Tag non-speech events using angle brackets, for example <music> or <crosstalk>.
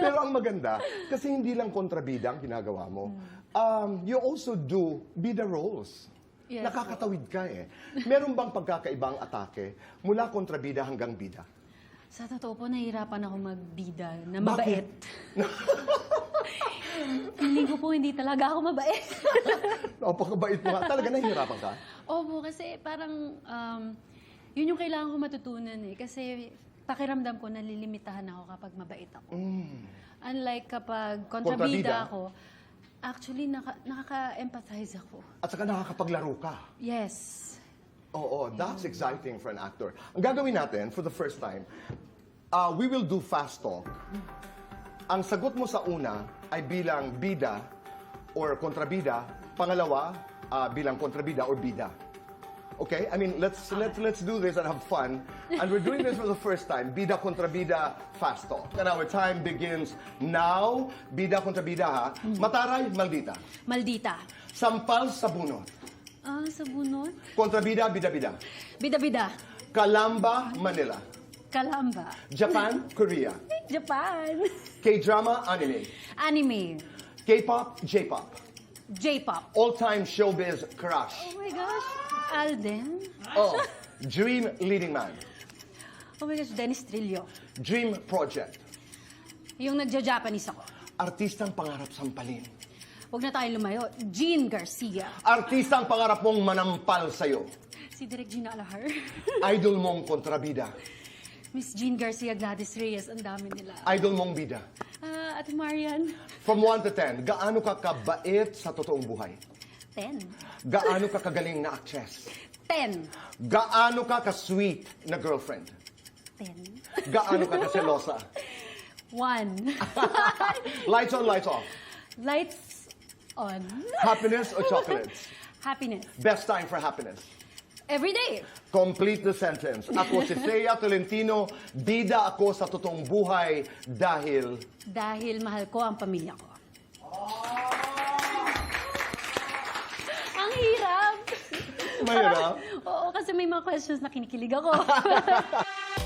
Pero ang maganda, kasi hindi lang kontrabida ang ginagawa mo. Um, you also do bida roles. Yes, Nakakatawid ka eh. Meron bang pagkakaibang atake mula kontrabida hanggang bida? Sa totoo po, nahihirapan ako magbida na mabait. <laughs> Feeling ko po hindi talaga ako mabait. <laughs> Napakabait mo nga. Talaga nahihirapan ka? Opo, kasi parang um, yun yung kailangan ko matutunan eh. Kasi pakiramdam ko nalilimitahan ako kapag mabait ako. Unlike kapag Mm. Kontrabida. kontrabida ako, actually naka, nakaka-empathize ako. At saka nakakapaglaro ka. Yes. Oo, that's exciting for an actor. Ang gagawin natin, for the first time, uh, we will do fast talk. Ang sagot mo sa una ay bilang bida or kontrabida. Pangalawa, uh, bilang kontrabida or bida. Okay? I mean, let's let's let's do this and have fun. And we're doing this for the first time. Bida kontrabida fast talk. And our time begins now. Bida kontrabida ha. Mataray, maldita. Maldita. Sampal sa bunot. Ah, sa bunot? Kontrabida, bida-bida. Bida-bida. Kalamba, Manila. Kalamba. Japan, <laughs> Korea. Japan. K-drama, anime. Anime. K-pop, J-pop. J-pop. All-time showbiz crush. Oh my gosh. Alden. Oh, dream leading man. Oh my gosh, Dennis Trillo. Dream project. Yung nagja-Japanese ako. Artistang pangarap sampalin. Huwag na tayong lumayo. Jean Garcia. Artistang pangarap mong manampal sa'yo. Si Direk Gina Alahar. <laughs> Idol mong kontrabida. Miss Jean Garcia, Gladys Reyes, ang dami nila. Idol mong bida. Ate Marian. From 1 to 10, gaano ka kabait sa totoong buhay? Ten. Gaano ka kagaling na actress? Ten. Gaano ka ka-sweet na girlfriend? Ten. Gaano ka <laughs> kaselosa? One. <laughs> Lights on, lights off. Lights on. Happiness or chocolates? <laughs> Happiness. Best time for happiness. Every day. Complete the sentence. Ako si Thea Tolentino, bida ako sa totoong buhay dahil... Dahil mahal ko ang pamilya ko. Ang hirap. Mahirap? Oo, kasi may mga questions na kinikilig ako. <laughs>